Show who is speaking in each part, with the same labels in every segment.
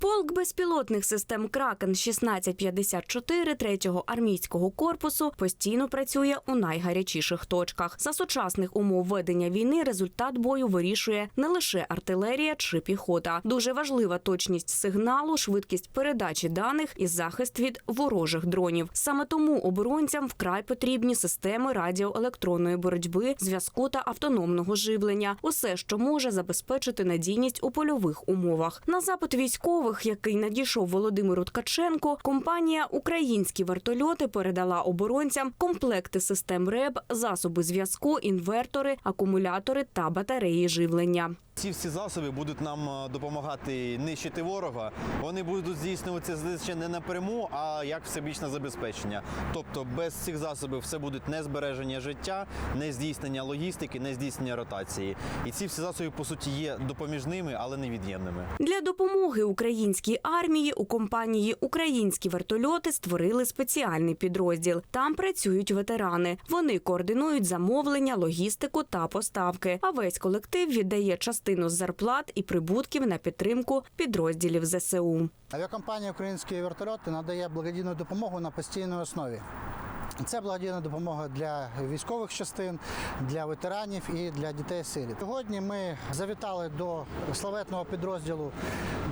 Speaker 1: Полк безпілотних систем Кракен 1654 третього армійського корпусу постійно працює у найгарячіших точках. За сучасних умов ведення війни результат бою вирішує не лише артилерія чи піхота. Дуже важлива точність сигналу, швидкість передачі даних і захист від ворожих дронів. Саме тому оборонцям вкрай потрібні системи радіоелектронної боротьби, зв'язку та автономного живлення. Усе, що може забезпечити надійність у польових умовах. На запит військових, який надійшов Володимиру Ткаченко, компанія Українські вертольоти передала оборонцям комплекти систем РЕБ, засоби зв'язку, інвертори, акумулятори та батареї живлення.
Speaker 2: Ці всі засоби будуть нам е, допомагати нищити ворога. Вони будуть здійснюватися знищення не напряму, а як всебічне забезпечення. Тобто без цих засобів все будуть не збереження життя, не здійснення логістики, не здійснення ротації. І ці всі засоби по суті є допоміжними, але невід'ємними.
Speaker 1: Для допомоги українській армії у компанії Українські вертольоти створили спеціальний підрозділ. Там працюють ветерани. Вони координують замовлення, логістику та поставки. А весь колектив віддає частину з зарплат і прибутків на підтримку підрозділів ЗСУ.
Speaker 3: Авіакомпанія Українські вертольоти надає благодійну допомогу на постійній основі. Це благодійна допомога для військових частин, для ветеранів і для дітей сиріт. Сьогодні ми завітали до славетного підрозділу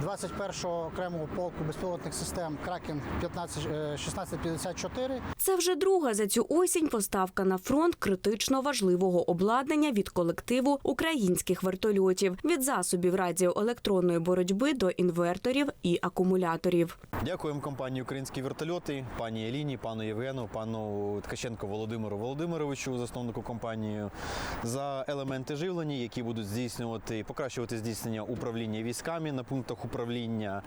Speaker 3: 21-го окремого полку безпілотних систем Кракен 15, е, 1654.
Speaker 1: Це вже друга за цю осінь поставка на фронт критично важливого обладнання від колективу українських вертольотів від засобів радіоелектронної боротьби до інверторів і акумуляторів.
Speaker 2: Дякуємо компанії Українські вертольоти, пані Еліні, пану Євгену, пану Ткаченко Володимиру Володимировичу, засновнику компанії, за елементи живлення, які будуть здійснювати, покращувати здійснення управління військами на пунктах управління,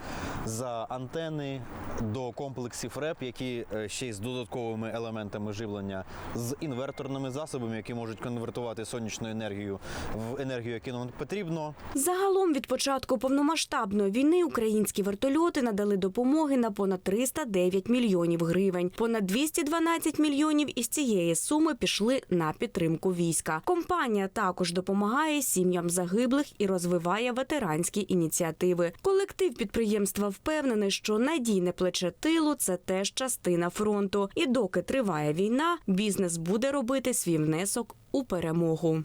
Speaker 2: за антени до комплексів РЕП, які е, ще й з додатковими елементами живлення, з інверторними засобами, які можуть конвертувати сонячну енергію в енергію, яку нам потрібно.
Speaker 1: Загалом від початку повномасштабної війни українські вертольоти надали допомоги на понад 309 мільйонів гривень. Понад 212 мільйонів із цієї суми пішли на підтримку війська. Компанія також допомагає сім'ям загиблих і розвиває ветеранські ініціативи. Колектив підприємства впевнений, що надійне плече тилу це теж частина фронту. І доки триває війна, бізнес буде робити свій внесок у перемогу.